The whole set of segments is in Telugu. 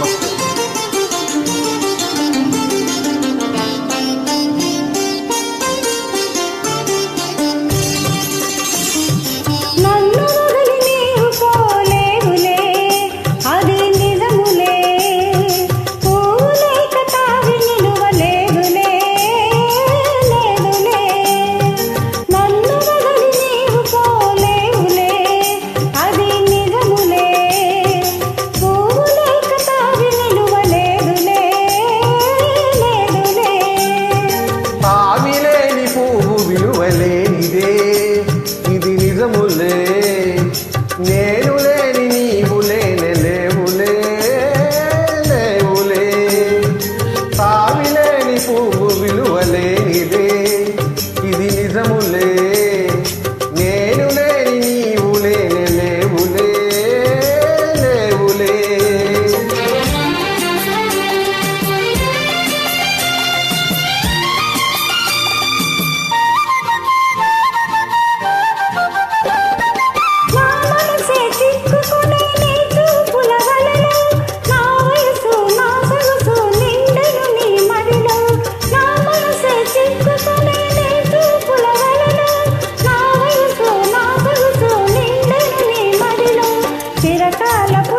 ます。necesitamos చిరకాలపు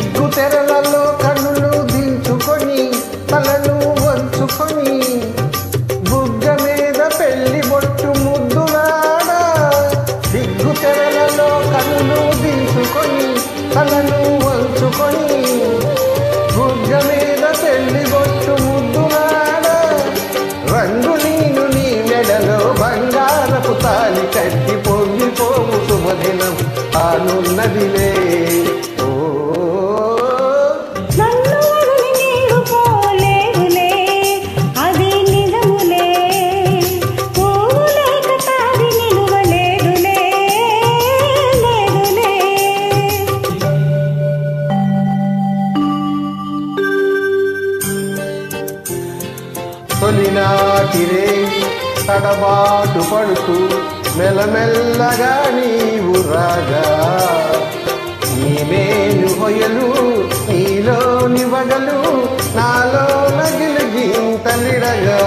సిగ్గు తెరలలో కన్నులు దించుకొని తలను వంచుకొని బుగ్గ మీద పెళ్ళి బొట్టు ముద్దులాడా? సిగ్గు తెరలలో కన్నులు దించుకొని తలను వంచుకొని బుగ్గ మీద పెళ్ళి బొట్టు ముద్దులాడా? రంగు నీను నీ మెడలో బంగారపు తాలి కట్టి పొంగిపోవు శుభదినం ఆనున్నదిలే. తొలినాటిరే తడబాటు పడుతూ మెలమెల్లగా నీవు రాగా. నీ మేలు హొయలు నీలోని వగలు నాలో నగిలు గింతలిడగా